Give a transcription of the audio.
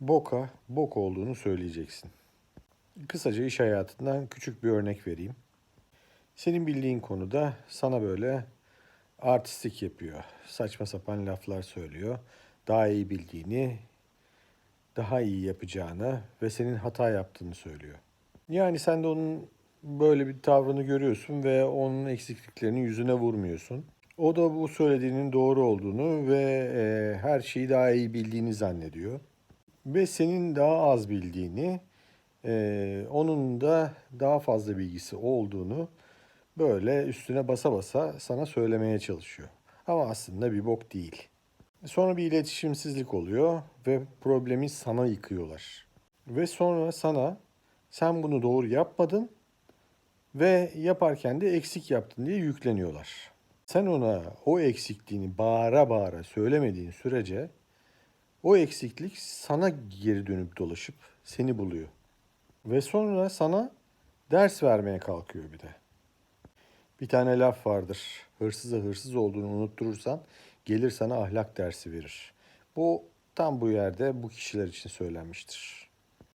boka bok olduğunu söyleyeceksin. Kısaca iş hayatından küçük bir örnek vereyim. Senin bildiğin konuda sana böyle artistik yapıyor. Saçma sapan laflar söylüyor. Daha iyi bildiğini, daha iyi yapacağını ve senin hata yaptığını söylüyor. Yani sen de onun böyle bir tavrını görüyorsun ve onun eksikliklerini yüzüne vurmuyorsun. O da bu söylediğinin doğru olduğunu ve e, her şeyi daha iyi bildiğini zannediyor. Ve senin daha az bildiğini, e, onun da daha fazla bilgisi olduğunu böyle üstüne basa basa sana söylemeye çalışıyor. Ama aslında bir bok değil. Sonra bir iletişimsizlik oluyor ve problemi sana yıkıyorlar. Ve sonra sana sen bunu doğru yapmadın ve yaparken de eksik yaptın diye yükleniyorlar. Sen ona o eksikliğini bağıra bağıra söylemediğin sürece o eksiklik sana geri dönüp dolaşıp seni buluyor. Ve sonra sana ders vermeye kalkıyor bir de. Bir tane laf vardır. Hırsıza hırsız olduğunu unutturursan gelir sana ahlak dersi verir. Bu tam bu yerde bu kişiler için söylenmiştir.